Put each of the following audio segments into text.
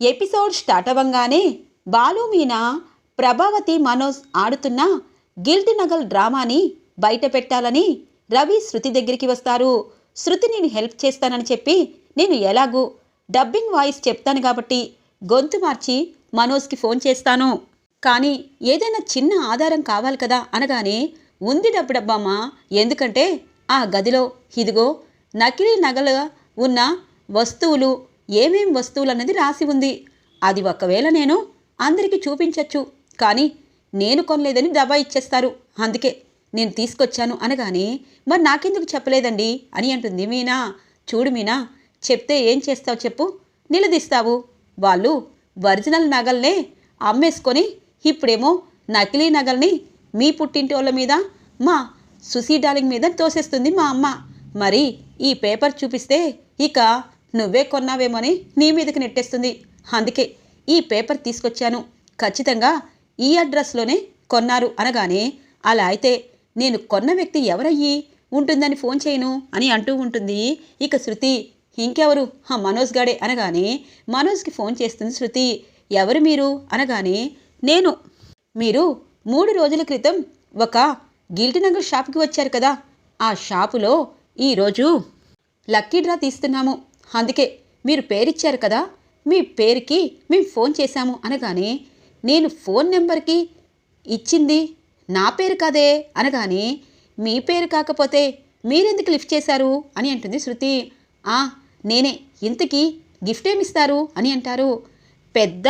Episode start అవ్వంగానే బాలు మీనా ప్రభావతి మనోజ్ ఆడుతున్న గిల్డ్ నగల్ డ్రామాని బయట పెట్టాలని రవి శృతి దగ్గరికి వస్తారు. శృతి నేను హెల్ప్ చేస్తానని చెప్పి నేను ఎలాగూ డబ్బింగ్ వాయిస్ చెప్తాను కాబట్టి గొంతు మార్చి మనోజ్కి ఫోన్ చేస్తాను. కానీ ఏదైనా చిన్న ఆధారం కావాలి కదా అనగానే ఉంది డబ్బు డబ్బమ్మా ఎందుకంటే ఆ గదిలో ఇదిగో నకిలీ నగలుగా ఉన్న వస్తువులు ఏమేం వస్తువులు అన్నది రాసి ఉంది. అది ఒకవేళ నేను అందరికీ చూపించచ్చు. కానీ నేను కొనలేదని దబా ఇచ్చేస్తారు. అందుకే నేను తీసుకొచ్చాను అనగానే మరి నాకెందుకు చెప్పలేదండి? అని అంటుంది మీనా. చూడు మీనా చెప్తే ఏం చేస్తావు చెప్పు. నిలదీస్తావు. వాళ్ళు ఒరిజినల్ నగల్నే అమ్మేసుకొని ఇప్పుడేమో నకిలీ నగల్ని మీ పుట్టింటోళ్ళ మీద మా సుసీ డాలింగ్ మీద తోసేస్తుంది మా అమ్మ. మరి ఈ పేపర్ చూపిస్తే ఇక నువ్వే కొన్నావేమోని నీ మీదకి నెట్టేస్తుంది. అందుకే ఈ పేపర్ తీసుకొచ్చాను. ఖచ్చితంగా ఈ అడ్రస్లోనే కొన్నారు అనగానే అలా అయితే నేను కొన్న వ్యక్తి ఎవరయ్యి? ఉంటుందని ఫోన్ చేయను అని అంటూ ఉంటుంది. ఇక శృతి ఇంకెవరు? ఆ మనోజ్ గాడే అనగానే మనోజ్కి ఫోన్ చేస్తుంది శృతి. ఎవరు మీరు? అనగానే నేను. మీరు మూడు రోజుల క్రితం ఒక గిల్టీ నగర్ షాప్కి వచ్చారు కదా. ఆ షాపులో ఈరోజు లక్కీ డ్రా తీస్తున్నాము. అందుకే మీరు పేరిచ్చారు కదా. మీ పేరుకి మేము ఫోన్ చేశాము అనగానే నేను ఫోన్ నెంబర్కి ఇచ్చింది నా పేరు కాదే అనగానే మీ పేరు కాకపోతే మీరెందుకు లిఫ్ట్ చేశారు అని అంటుంది శృతి. ఆ నేనే. ఇంతకీ గిఫ్ట్ ఏమిస్తారు అని అంటారు. పెద్ద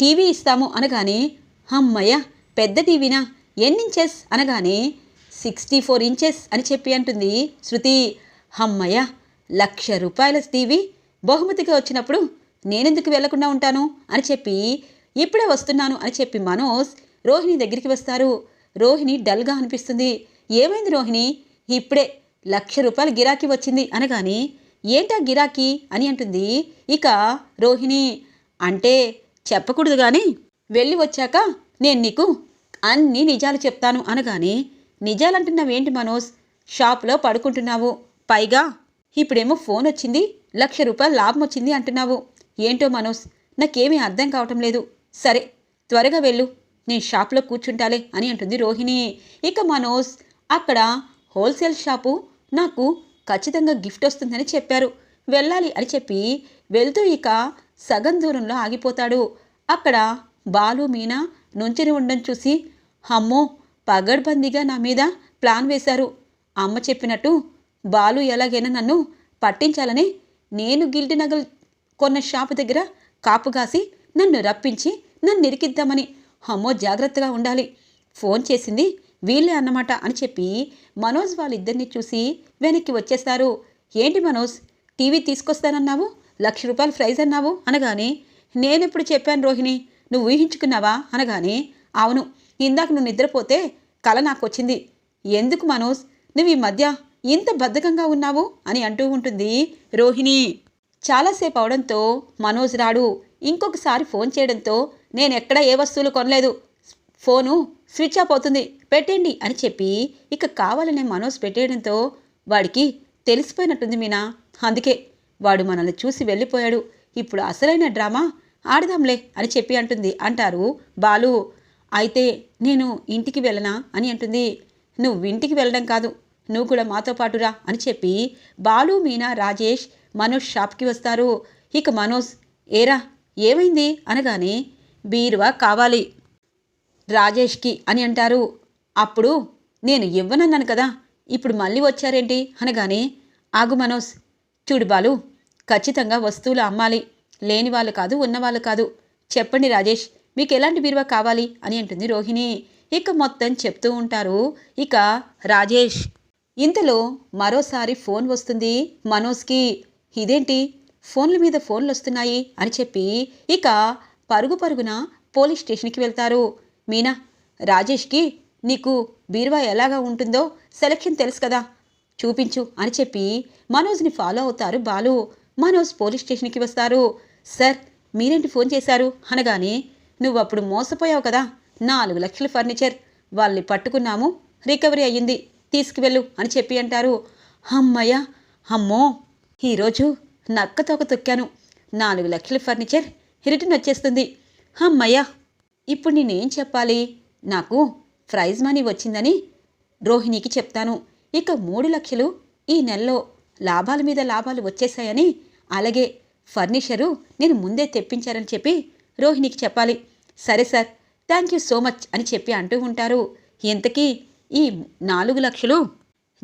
టీవీ ఇస్తాము అనగానే అమ్మయ్య పెద్ద టీవీనా? ఎన్ని ఇంచెస్ అనగానే సిక్స్టీ ఫోర్ ఇంచెస్ అని చెప్పి అంటుంది శృతి. అమ్మయ్య లక్ష రూపాయల టీవీ బహుమతిగా వచ్చినప్పుడు నేనెందుకు వెళ్ళకుండా ఉంటాను? అని చెప్పి ఇప్పుడే వస్తున్నాను అని చెప్పి మనోజ్ రోహిణి దగ్గరికి వస్తారు. రోహిణి డల్గా అనిపిస్తుంది. ఏమైంది రోహిణి? ఇప్పుడే లక్ష రూపాయల గిరాకీ వచ్చింది అనగాని ఏంటా గిరాకీ? అని అంటుంది. ఇక రోహిణి అంటే చెప్పకూడదు కానీ వెళ్ళి వచ్చాక నేను నీకు అన్ని నిజాలు చెప్తాను అనగాని నిజాలంటున్నావేంటి మనోజ్? షాప్లో పడుకుంటున్నావు. పైగా ఇప్పుడేమో ఫోన్ వచ్చింది లక్ష రూపాయలు లాభం వచ్చింది అంటున్నావు. ఏంటో మనోజ్ నాకేమీ అర్థం కావటం లేదు. సరే త్వరగా వెళ్ళు నేను షాప్లో కూర్చుంటాలే అని అంటుంది రోహిణి. ఇక మనోజ్ అక్కడ హోల్సేల్ షాపు నాకు ఖచ్చితంగా గిఫ్ట్ వస్తుందని చెప్పారు. వెళ్ళాలి అని చెప్పి వెళ్తూ ఇక సగం దూరంలో ఆగిపోతాడు. అక్కడ బాలు మీనా నుంచుని ఉండడం చూసి అమ్మో పగడ్బందీగా నా మీద ప్లాన్ వేశారు. అమ్మ చెప్పినట్టు బాలు ఎలాగైనా నన్ను పట్టించాలని నేను గిల్టి నగలు కొన్న షాపు దగ్గర కాపుగాసి నన్ను రప్పించి నన్ను ఇరికిద్దామని అమ్మో జాగ్రత్తగా ఉండాలి. ఫోన్ చేసింది వీళ్ళే అన్నమాట అని చెప్పి మనోజ్ వాళ్ళిద్దరిని చూసి వెనక్కి వచ్చేస్తారు. ఏంటి మనోజ్ టీవీ తీసుకొస్తానన్నావు? లక్ష రూపాయలు ప్రైజ్ అన్నావు? అనగానే నేనెప్పుడు చెప్పాను రోహిణి నువ్వు ఊహించుకున్నావా? అనగానే అవును ఇందాక నువ్వు నిద్రపోతే కల నాకు వచ్చింది ఎందుకు మనోజ్? నువ్వు ఈ మధ్య ఇంత బద్ధకంగా ఉన్నావు అని అంటూ ఉంటుంది రోహిణి. చాలాసేపు అవడంతో మనోజ్ రాడు. ఇంకొకసారి ఫోన్ చేయడంతో నేను ఎక్కడ ఏ వస్తువులు కొనలేదు. ఫోను స్విచ్ ఆఫ్ అవుతుంది. పెట్టండి అని చెప్పి ఇక కావాలనే మనోజ్ పెట్టేయడంతో వాడికి తెలిసిపోయినట్టుంది మీనా. అందుకే వాడు మనల్ని చూసి వెళ్ళిపోయాడు. ఇప్పుడు అసలైన డ్రామా? ఆడదాంలే అని చెప్పి అంటుంది. అంటారు బాలు. అయితే నేను ఇంటికి వెళ్ళనా? అని అంటుంది. నువ్వు ఇంటికి వెళ్ళడం కాదు. నువ్వు కూడా మాతో పాటురా అని చెప్పి బాలు మీనా రాజేష్ మనోజ్ షాప్కి వస్తారు. ఇక మనోజ్ ఏరా ఏమైంది? అనగానే బీరువా కావాలి రాజేష్కి అని అంటారు. అప్పుడు నేను ఇవ్వనన్నాను కదా ఇప్పుడు మళ్ళీ వచ్చారేంటి? అనగానే ఆగు మనోజ్ చూడు బాలు ఖచ్చితంగా వస్తువులు అమ్మాలి లేని వాళ్ళు కాదు ఉన్నవాళ్ళు కాదు. చెప్పండి రాజేష్ మీకు ఎలాంటి బీరువా కావాలి? అని అంటుంది రోహిణి. ఇక మొత్తం చెప్తూ ఉంటారు. ఇక రాజేష్ ఇంతలో మరోసారి ఫోన్ వస్తుంది మనోజ్కి. ఇదేంటి? ఫోన్ల మీద ఫోన్లు వస్తున్నాయి అని చెప్పి ఇక పరుగు పరుగున పోలీస్ స్టేషన్కి వెళ్తారు. మీనా రాజేష్కి నీకు బీరువా ఎలాగా ఉంటుందో సెలక్షన్ తెలుసు కదా. చూపించు అని చెప్పి మనోజ్ని ఫాలో అవుతారు బాలు. మనోజ్ పోలీస్ స్టేషన్కి వస్తారు. సార్ మీరేంటి ఫోన్ చేశారు? అనగానే నువ్వు అప్పుడు మోసపోయావు కదా. నాలుగు లక్షల ఫర్నిచర్. వాళ్ళని పట్టుకున్నాము. రికవరీ అయ్యింది. తీసుకువెళ్ళు అని చెప్పి అంటారు. అమ్మయ్య అమ్మో ఈరోజు నక్క తోక తొక్కాను. నాలుగు లక్షల ఫర్నిచర్ రిటర్న్ వచ్చేస్తుంది. అమ్మయ్య ఇప్పుడు నేనేం చెప్పాలి? నాకు ప్రైజ్ మనీ వచ్చిందని రోహిణికి చెప్తాను. ఇక మూడు లక్షలు ఈ నెలలో లాభాల మీద లాభాలు వచ్చేసాయని అలాగే ఫర్నిచరు నేను ముందే తెప్పించారని చెప్పి రోహిణికి చెప్పాలి. సరే sir thank you so much అని చెప్పి అంటూ ఉంటారు. ఇంతకీ ఈ నాలుగు లక్షలు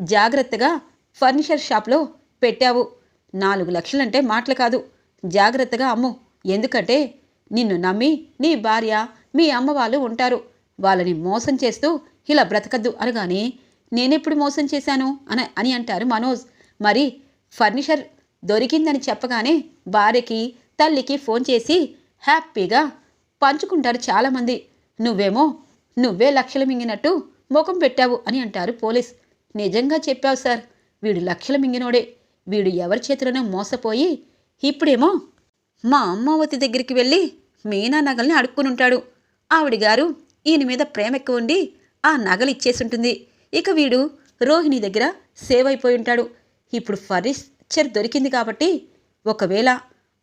జాగ్రత్తగా ఫర్నిచర్ షాప్లో పెట్టావు. నాలుగు లక్షలంటే మాటలు కాదు. జాగ్రత్తగా అమ్ము. ఎందుకంటే నిన్ను నమ్మి నీ భార్య మీ అమ్మ వాళ్ళు ఉంటారు. వాళ్ళని మోసం చేస్తూ ఇలా బ్రతకద్దు అనగానే నేనెప్పుడు మోసం చేశాను అని అని అంటారు మనోజ్. మరి ఫర్నిచర్ దొరికిందని చెప్పగానే భార్యకి తల్లికి ఫోన్ చేసి హ్యాపీగా పంచుకుంటారు చాలామంది. నువ్వేమో నువ్వే లక్షలు మింగినట్టు ముఖం పెట్టావు అని అంటారు పోలీస్. నిజంగా చెప్పావు సార్. వీడు లక్షల మింగినోడే. వీడు ఎవరి చేతిలోనో మోసపోయి ఇప్పుడేమో మా అమ్మావతి దగ్గరికి వెళ్ళి మీనా నగల్ని అడుక్కుని ఉంటాడు ఆవిడ గారు ఈయన మీద ప్రేమ ఎక్కువ ఉండి ఆ నగలు ఇచ్చేసుంటుంది. ఇక వీడు రోహిణి దగ్గర సేవ్ అయిపోయి ఉంటాడు ఇప్పుడు ఫర్నిచర్ దొరికింది కాబట్టి ఒకవేళ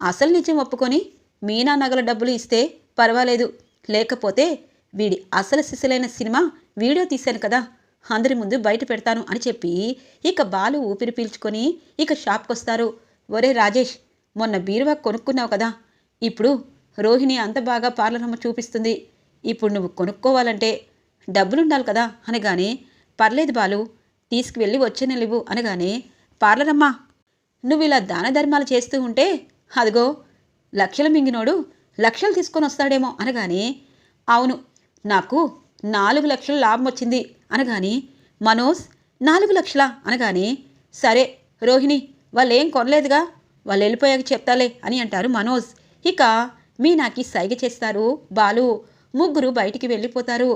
అసలు నిజం ఒప్పుకొని మీనా నగల డబ్బులు ఇస్తే పర్వాలేదు. లేకపోతే వీడి అసలు సిసలైన సినిమా వీడియో తీశాను కదా అందరి ముందు బయట పెడతాను అని చెప్పి ఇక బాలు ఊపిరి పీల్చుకొని ఇక షాప్కి వస్తారు. ఒరే రాజేష్ మొన్న బీరువా కొనుక్కున్నావు కదా ఇప్పుడు రోహిణి అంత బాగా పార్లరమ్మ చూపిస్తుంది. ఇప్పుడు నువ్వు కొనుక్కోవాలంటే డబ్బులుండాలి కదా అనగానే పర్లేదు బాలు తీసుకువెళ్ళి వచ్చే నెలివు అనగానే పార్లరమ్మా నువ్వు ఇలా దాన ధర్మాలు చేస్తూ ఉంటే అదిగో లక్షల మింగినోడు లక్షలు తీసుకొని వస్తాడేమో అనగానే అవును నాకు నాలుగు లక్షల లాభం వచ్చింది అనగాని మనోజ్ నాలుగు లక్షల? అనగానే సరే రోహిణి వాళ్ళు ఏం కొనలేదుగా వాళ్ళు వెళ్ళిపోయాక చెప్తాలే అని అంటారు మనోజ్. ఇక మీనాకి సైగ చేస్తారు బాలు. ముగ్గురు బయటికి వెళ్ళిపోతారు.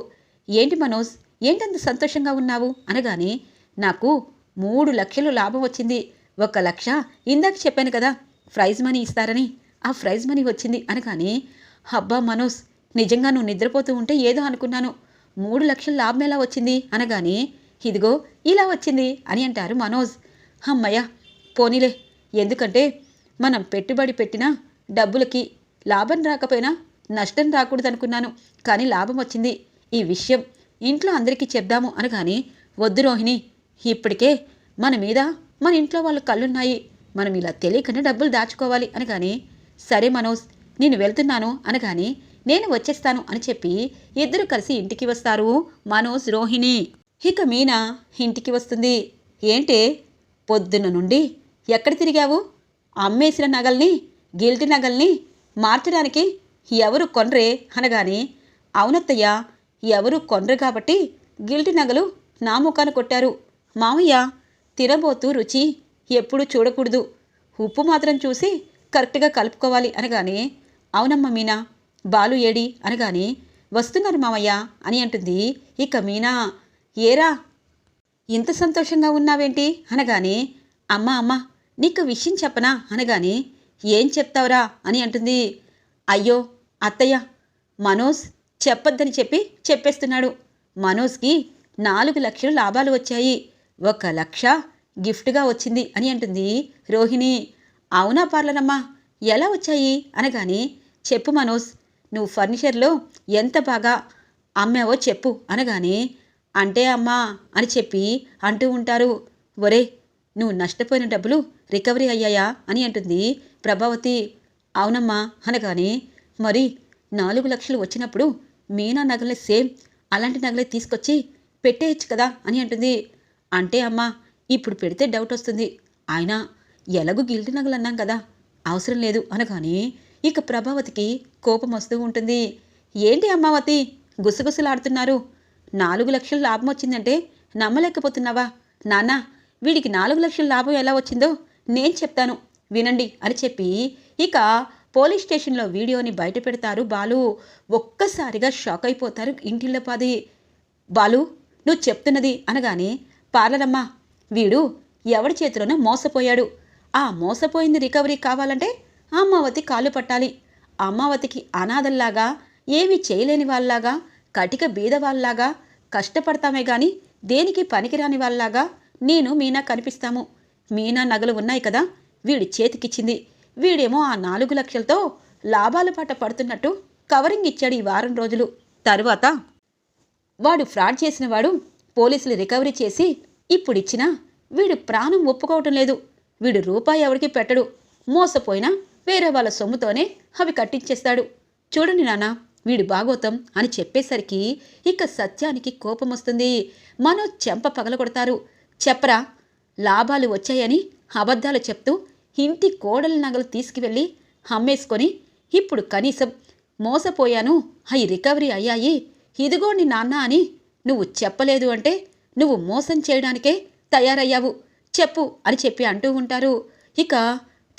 ఏంటి మనోజ్ ఏంటంత సంతోషంగా ఉన్నావు? అనగానే నాకు మూడు లక్షలు లాభం వచ్చింది. ఒక లక్ష ఇందాక చెప్పాను కదా ప్రైజ్ మనీ ఇస్తారని. ఆ ప్రైజ్ మనీ వచ్చింది. అనగానే హబ్బా మనోజ్ నిజంగా నువ్వు నిద్రపోతూ ఉంటే ఏదో అనుకున్నాను. మూడు లక్షల లాభం ఎలా వచ్చింది? అనగానే ఇదిగో ఇలా వచ్చింది అని అంటారు మనోజ్. అమ్మయ్య పోనీలే. ఎందుకంటే మనం పెట్టుబడి పెట్టిన డబ్బులకి లాభం రాకపోయినా నష్టం రాకూడదు అనుకున్నాను కానీ లాభం వచ్చింది. ఈ విషయం ఇంట్లో అందరికీ చెప్దాము అనగానే వద్దు రోహిణి. ఇప్పటికే మన మీద మన ఇంట్లో వాళ్ళు కళ్ళున్నాయి. మనం ఇలా తెలియకనే డబ్బులు దాచుకోవాలి అనగానే సరే మనోజ్ నేను వెళ్తున్నాను అనగానే నేను వచ్చేస్తాను అని చెప్పి ఇద్దరు కలిసి ఇంటికి వస్తారు. మనోజ్ రోహిణి. ఇక మీనా ఇంటికి వస్తుంది. ఏంటి? పొద్దున్న నుండి ఎక్కడ తిరిగావు? అమ్మేసిన నగల్ని గిల్టి నగల్ని మార్చడానికి ఎవరు కొనరే అనగానే అవునత్తయ్య ఎవరు కొనరు కాబట్టి గిల్టి నగలు నా ముఖాన కొట్టారు. మామయ్య తినబోతూ రుచి ఎప్పుడు చూడకూడదు. ఉప్పు మాత్రం చూసి కరెక్ట్గా కలుపుకోవాలి అనగానే అవునమ్మ మీనా బాలు ఏడి అనగానే వస్తున్నారు మామయ్య అని అంటుంది. ఇక మీనా ఏరా ఇంత సంతోషంగా ఉన్నావేంటి? అనగానే అమ్మా అమ్మ నీకు విషయం చెప్పనా? అనగానే ఏం చెప్తావురా? అని అంటుంది. అయ్యో అత్తయ్య మనోజ్ చెప్పొద్దని చెప్పి చెప్పేస్తున్నాడు. మనోజ్కి నాలుగు లక్షలు లాభాలు వచ్చాయి. ఒక లక్ష గిఫ్ట్గా వచ్చింది అని అంటుంది రోహిణి. అవునా పార్లనమ్మా ఎలా వచ్చాయి? అనగానే చెప్పు మనోజ్ నువ్వు ఫర్నిచర్లో ఎంత బాగా అమ్మావో చెప్పు అనగానే అంటే అమ్మా అని చెప్పి అంటూ ఉంటారు. ఒరే నువ్వు నష్టపోయిన డబ్బులు రికవరీ అయ్యాయా అని అంటుంది ప్రభావతి. అవునమ్మా అనగానే మరి నాలుగు లక్షలు వచ్చినప్పుడు మీనా నగలే సేమ్ అలాంటి నగలే తీసుకొచ్చి పెట్టేయచ్చు కదా అని అంటుంది. అంటే అమ్మా ఇప్పుడు పెడితే డౌట్ వస్తుంది. ఆయన ఎలాగూ గిల్టి నగలు అన్నాం కదా అవసరం లేదు అనగానే ఇక ప్రభావతికి కోపం వస్తూ ఉంటుంది. ఏంటి అమ్మావతి? గుసగుసలాడుతున్నారు. నాలుగు లక్షల లాభం వచ్చిందంటే నమ్మలేకపోతున్నావా? నాన్న వీడికి నాలుగు లక్షల లాభం ఎలా వచ్చిందో నేను చెప్తాను. వినండి అని చెప్పి ఇక పోలీస్ స్టేషన్లో వీడియోని బయట పెడతారు బాలు. ఒక్కసారిగా షాక్ అయిపోతారు ఇంటిల్లపాది బాలు నువ్వు చెప్తున్నది అనగానే పార్లరమ్మా వీడు ఎవడి చేతిలోనో మోసపోయాడు. ఆ మోసపోయింది రికవరీ కావాలంటే అమ్మావతి కాలు పట్టాలి. అమ్మావతికి అనాథల్లాగా ఏమీ చేయలేని వాళ్ళలాగా కటిక బీద వాళ్ళలాగా కష్టపడతామే గాని దేనికి పనికిరాని వాళ్ళలాగా నేను మీనా కనిపిస్తాము. మీనా నగలు ఉన్నాయి కదా వీడి చేతికిచ్చింది. వీడేమో ఆ నాలుగు లక్షలతో లాభాల పాట పడుతున్నట్టు కవరింగ్ ఇచ్చాడు ఈ వారం రోజులు. తరువాత వాడు ఫ్రాడ్ చేసిన వాడు పోలీసులు రికవరీ చేసి ఇప్పుడిచ్చినా వీడు ప్రాణం ఒప్పుకోవటం లేదు. వీడు రూపాయి ఎవరికి పెట్టడు. మోసపోయినా వేరే వాళ్ళ సొమ్ముతోనే అవి కట్టించేస్తాడు. చూడండి నాన్న వీడు భాగోతం అని చెప్పేసరికి ఇక సత్యానికి కోపం వస్తుంది. మనం చెంప పగలగొడతారు. చెప్పరా లాభాలు వచ్చాయని అబద్ధాలు చెప్తూ ఇంటి కోడల నగలు తీసుకువెళ్ళి అమ్మేసుకొని ఇప్పుడు కనీసం మోసపోయాను అవి రికవరీ అయ్యాయి. ఇదిగోండి నాన్న అని నువ్వు చెప్పలేదు అంటే నువ్వు మోసం చేయడానికే తయారయ్యావు. చెప్పు అని చెప్పి అంటూ ఉంటారు. ఇక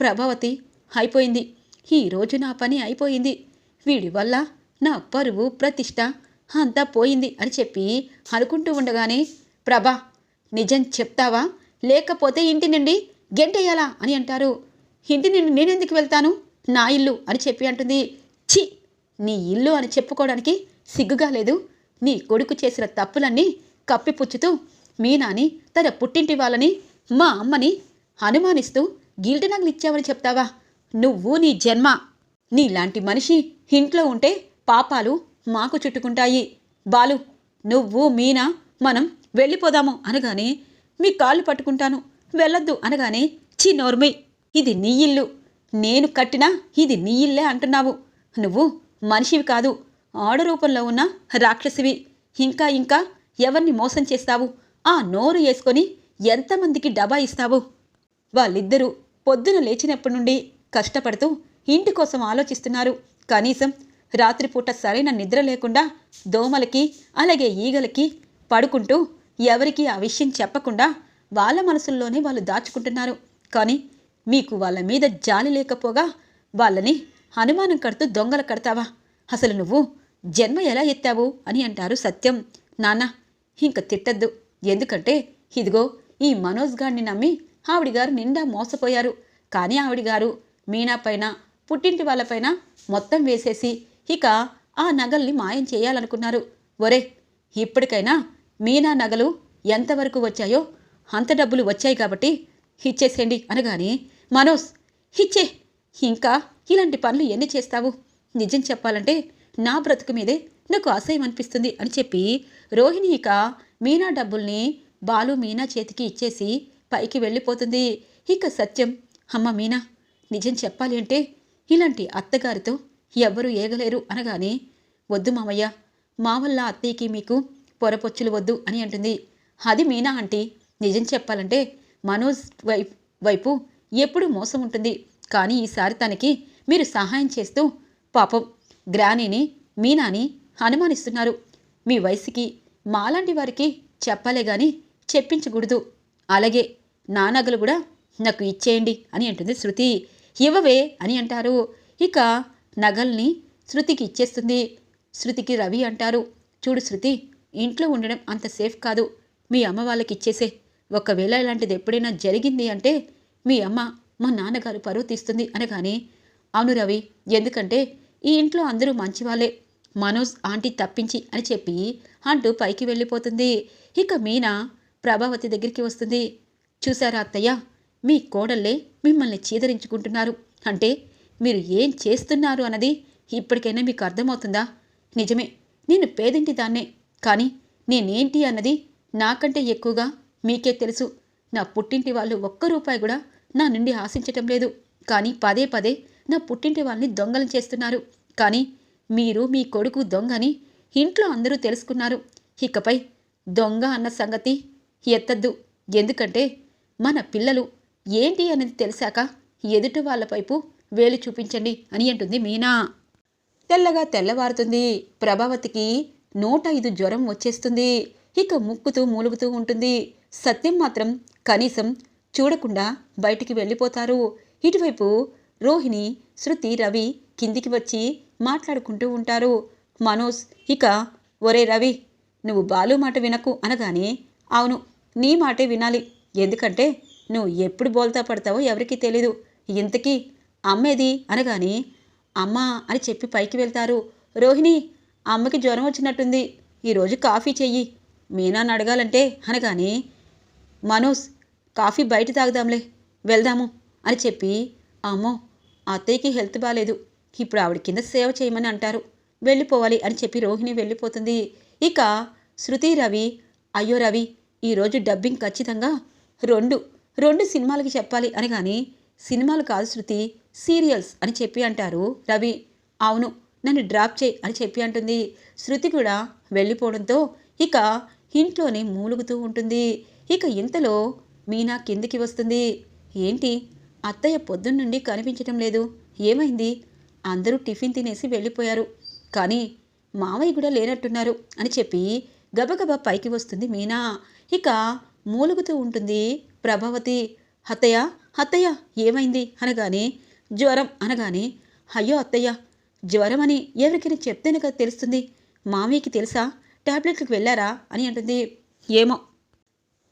ప్రభావతి అయిపోయింది. ఈ రోజు నా పని అయిపోయింది. వీడి వల్ల నా పరువు ప్రతిష్ట అంతా పోయింది అని చెప్పి అనుకుంటూ ఉండగానే ప్రభా నిజం చెప్తావా? లేకపోతే ఇంటి నుండి గెంటేయాలా అని అంటారు. ఇంటి నుండి నేనెందుకు వెళ్తాను? నా ఇల్లు అని చెప్పి అంటుంది. ఛీ! నీ ఇల్లు అని చెప్పుకోవడానికి సిగ్గుగా లేదు. నీ కొడుకు చేసిన తప్పులన్నీ కప్పిపుచ్చుతూ మీనాని తన పుట్టింటి వాళ్ళని మా అమ్మని అనుమానిస్తూ గిల్ట్ నగలు ఇచ్చావని చెప్తావా? నువ్వు నీ జన్మ. నీలాంటి మనిషి ఇంట్లో ఉంటే పాపాలు మాకు చుట్టుకుంటాయి. బాలు నువ్వు మీనా మనం వెళ్ళిపోదాము అనగానే మీ కాళ్ళు పట్టుకుంటాను. వెళ్ళొద్దు అనగానే చి నోర్మి ఇది నీ ఇల్లు. నేను కట్టినా ఇది నీ ఇల్లే అంటున్నావు. నువ్వు మనిషివి కాదు ఆడ రూపంలో ఉన్న రాక్షసివి. ఇంకా ఇంకా ఎవరిని మోసం చేస్తావు? ఆ నోరు వేసుకొని ఎంతమందికి డబా ఇస్తావు? వాళ్ళిద్దరూ పొద్దున లేచినప్పటి నుండి కష్టపడుతూ ఇంటి కోసం ఆలోచిస్తున్నారు. కనీసం రాత్రిపూట సరైన నిద్ర లేకుండా దోమలకి అలాగే ఈగలకి పడుకుంటూ ఎవరికీ ఆ విషయం చెప్పకుండా వాళ్ళ మనసుల్లోనే వాళ్ళు దాచుకుంటున్నారు. కానీ మీకు వాళ్ళ మీద జాలి లేకపోగా వాళ్ళని అనుమానం కడుతూ దొంగలు కడతావా? అసలు నువ్వు జన్మ ఎలా ఎత్తావు అని అంటారు సత్యం. నాన్న ఇంక తిట్టద్దు. ఎందుకంటే ఇదిగో ఈ మనోజ్ గారిని నమ్మి ఆవిడ గారు నిండా మోసపోయారు. కానీ ఆవిడ గారు మీనా పైన పుట్టింటి వాళ్ళపైన మొత్తం వేసేసి ఇక ఆ నగల్ని మాయం చేయాలనుకున్నారు. ఒరే ఇప్పటికైనా మీనా నగలు ఎంతవరకు వచ్చాయో అంత డబ్బులు వచ్చాయి కాబట్టి ఇచ్చేసేయండి అనగానే మనోజ్ ఇచ్చే ఇంకా ఇలాంటి పనులు ఎన్ని చేస్తావు? నిజం చెప్పాలంటే నా బ్రతుకు మీదే నాకు అసహ్యం అనిపిస్తుంది అని చెప్పి రోహిణి ఇక మీనా డబ్బుల్ని బాలు మీనా చేతికి ఇచ్చేసి పైకి వెళ్ళిపోతుంది. ఇక సత్యం అమ్మ మీనా నిజం చెప్పాలి అంటే ఇలాంటి అత్తగారితో ఎవ్వరూ ఏగలేరు అనగానే వద్దు మామయ్య మా వల్ల అత్తయ్యకి మీకు పొరపొచ్చులు వద్దు అని అంటుంది. అది మీనా ఆంటీ. నిజం చెప్పాలంటే మనోజ్ వైపు వైపు ఎప్పుడూ మోసం ఉంటుంది. కానీ ఈసారి తనకి మీరు సహాయం చేస్తూ పాపం గ్రానీని మీనాని అనుమానిస్తున్నారు. మీ వయసుకి మాలాంటి వారికి చెప్పాలే గాని చెప్పించకూడదు. అలాగే నానగలు కూడా నాకు ఇచ్చేయండి అని అంటుంది శృతి. ఇవ్వవే అని అంటారు. ఇక నగల్ని శృతికి ఇచ్చేస్తుంది. శృతికి రవి అంటారు. చూడు శృతి ఇంట్లో ఉండడం అంత సేఫ్ కాదు. మీ అమ్మ వాళ్ళకి ఇచ్చేసే. ఒకవేళ ఇలాంటిది ఎప్పుడైనా జరిగింది అంటే మీ అమ్మ మా నాన్నగారు పరువు తీస్తుంది అనగానే అవును రవి ఎందుకంటే ఈ ఇంట్లో అందరూ మంచివాళ్ళే. మనోజ్ ఆంటీ తప్పించి అని చెప్పి అంటూ పైకి వెళ్ళిపోతుంది. ఇక మీనా ప్రభావతి దగ్గరికి వస్తుంది. చూసారా అత్తయ్య? మీ కోడళ్ళే మిమ్మల్ని చీదరించుకుంటున్నారు. అంటే మీరు ఏం చేస్తున్నారు అన్నది ఇప్పటికైనా మీకు అర్థమవుతుందా? నిజమే నేను పేదింటి దాన్నే. కానీ నేనేంటి అన్నది నాకంటే ఎక్కువగా మీకే తెలుసు. నా పుట్టింటి వాళ్ళు ఒక్క రూపాయి కూడా నా నుండి ఆశించటం లేదు. కానీ పదే పదే నా పుట్టింటి వాళ్ళని దొంగలు చేస్తున్నారు. కానీ మీరు మీ కొడుకు దొంగ అని ఇంట్లో అందరూ తెలుసుకున్నారు. ఇకపై దొంగ అన్న సంగతి ఎత్తద్దు. ఎందుకంటే మన పిల్లలు ఏంటి అనేది తెలిసాక ఎదుటి వాళ్ళ వైపు వేలు చూపించండి అని అంటుంది మీనా. తెల్లగా తెల్లవారుతుంది. ప్రభావతికి నూట ఐదు జ్వరం వచ్చేస్తుంది. ఇక ముక్కుతూ మూలుగుతూ ఉంటుంది. సత్యం మాత్రం కనీసం చూడకుండా బయటికి వెళ్ళిపోతారు. ఇటువైపు రోహిణి శృతి రవి కిందికి వచ్చి మాట్లాడుకుంటూ ఉంటారు. మనోజ్ ఇక ఒరే రవి నువ్వు బాలు మాట వినకు అనగానే అవును నీ మాటే వినాలి. ఎందుకంటే నువ్వు ఎప్పుడు బోల్తా పడతావో ఎవరికీ తెలీదు. ఇంతకీ అమ్మేది? అనగానే అమ్మ అని చెప్పి పైకి వెళ్తారు. రోహిణి అమ్మకి జ్వరం వచ్చినట్టుంది. ఈరోజు కాఫీ చెయ్యి. మీనాన్ని అడగాలంటే అనగానే మనోజ్ కాఫీ బయట తాగుదాంలే వెళ్దాము అని చెప్పి అమ్మో అత్తయ్యకి హెల్త్ బాగాలేదు ఇప్పుడు ఆవిడ కింద సేవ చేయమని అంటారు. వెళ్ళిపోవాలి అని చెప్పి రోహిణి వెళ్ళిపోతుంది. ఇక శృతి రవి అయ్యో రవి ఈరోజు డబ్బింగ్ ఖచ్చితంగా రెండు రెండు సినిమాలకి చెప్పాలి అని కానీ సినిమాలు కాదు శృతి సీరియల్స్ అని చెప్పి అంటారు రవి. అవును నన్ను డ్రాప్ చేయి అని చెప్పి అంటుంది. శృతి కూడా వెళ్ళిపోవడంతో ఇక ఇంట్లోనే మూలుగుతూ ఉంటుంది. ఇక ఇంతలో మీనా కిందికి వస్తుంది. ఏంటి? అత్తయ్య పొద్దున్నుండి కనిపించటం లేదు. ఏమైంది? అందరూ టిఫిన్ తినేసి వెళ్ళిపోయారు. కానీ మావయ్య కూడా లేనట్టున్నారు అని చెప్పి గబగబా పైకి వస్తుంది మీనా. ఇక మూలుగుతూ ఉంటుంది. ప్రభావతి అత్తయ్య అత్తయ్య ఏమైంది? అనగానే జ్వరం అనగానే అయ్యో అత్తయ్య జ్వరం అని ఎవరికైనా చెప్తేనే కదా తెలుస్తుంది. మామయ్యకి తెలుసా? ట్యాబ్లెట్లకు వెళ్ళారా? అని అంటుంది. ఏమో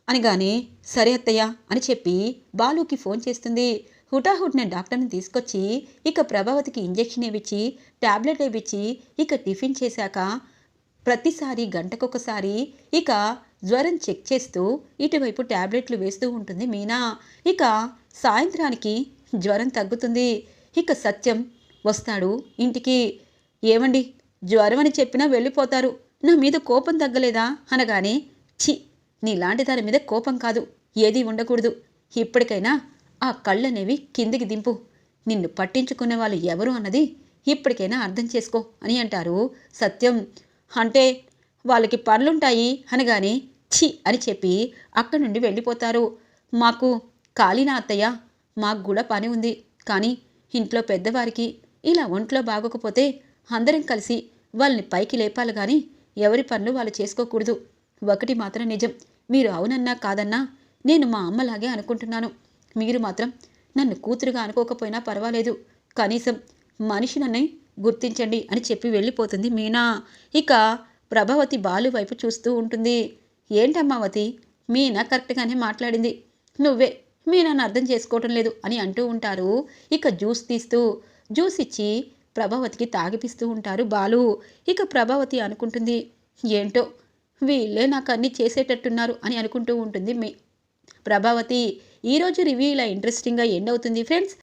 అనగానే సరే అత్తయ్య అని చెప్పి బాలుకి ఫోన్ చేస్తుంది. హుటాహుటిన డాక్టర్ని తీసుకొచ్చి ఇక ప్రభావతికి ఇంజెక్షన్ ఇవ్వించి టాబ్లెట్ ఇవ్వించి ఇక టిఫిన్ చేశాక ప్రతిసారి గంటకొకసారి ఇక జ్వరం చెక్ చేస్తూ ఇటువైపు టాబ్లెట్లు వేస్తూ ఉంటుంది మీనా. ఇక సాయంత్రానికి జ్వరం తగ్గుతుంది. ఇక సత్యం వస్తాడు ఇంటికి. ఏమండి? జ్వరం అని చెప్పినా వెళ్ళిపోతారు. నా మీద కోపం తగ్గలేదా? అనగానే ఛీ! నీలాంటి దాని మీద కోపం కాదు. ఏదీ ఉండకూడదు. ఇప్పటికైనా ఆ కళ్ళనేవి కిందికి దింపు. నిన్ను పట్టించుకునే వాళ్ళు ఎవరు అన్నది ఇప్పటికైనా అర్థం చేసుకో అని అంటారు సత్యం. అంటే వాళ్ళకి పనులుంటాయి అనగానే ఛీ అని చెప్పి అక్కడి నుండి వెళ్ళిపోతారు. మాకు కాళీనా అత్తయ్య మాకు కూడా పని ఉంది. కానీ ఇంట్లో పెద్దవారికి ఇలా ఒంట్లో బాగోకపోతే అందరం కలిసి వాళ్ళని పైకి లేపాలి కానీ ఎవరి పనులు వాళ్ళు చేసుకోకూడదు. ఒకటి మాత్రం నిజం మీరు అవునన్నా కాదన్నా నేను మా అమ్మలాగే అనుకుంటున్నాను. మీరు మాత్రం నన్ను కూతురుగా అనుకోకపోయినా పర్వాలేదు. కనీసం మనిషి నన్ను గుర్తించండి అని చెప్పి వెళ్ళిపోతుంది మీనా. ఇక ప్రభావతి బాలు వైపు చూస్తూ ఉంటుంది. ఏంటమ్మావతి మీనా కరెక్ట్గానే మాట్లాడింది. నువ్వే. మీ నన్ను అర్థం చేసుకోవటం లేదు అని అంటూ ఉంటారు. ఇక జ్యూస్ తీస్తూ జ్యూస్ ఇచ్చి ప్రభావతికి తాగిపిస్తూ ఉంటారు బాలు. ఇక ప్రభావతి అనుకుంటుంది ఏంటో? వీళ్ళే నాకు అన్నీ చేసేటట్టున్నారు అని అనుకుంటూ ఉంటుంది మీ. ప్రభావతి ఈరోజు రివ్యూ ఇలా ఇంట్రెస్టింగ్గా ఎండ్ అవుతుంది ఫ్రెండ్స్.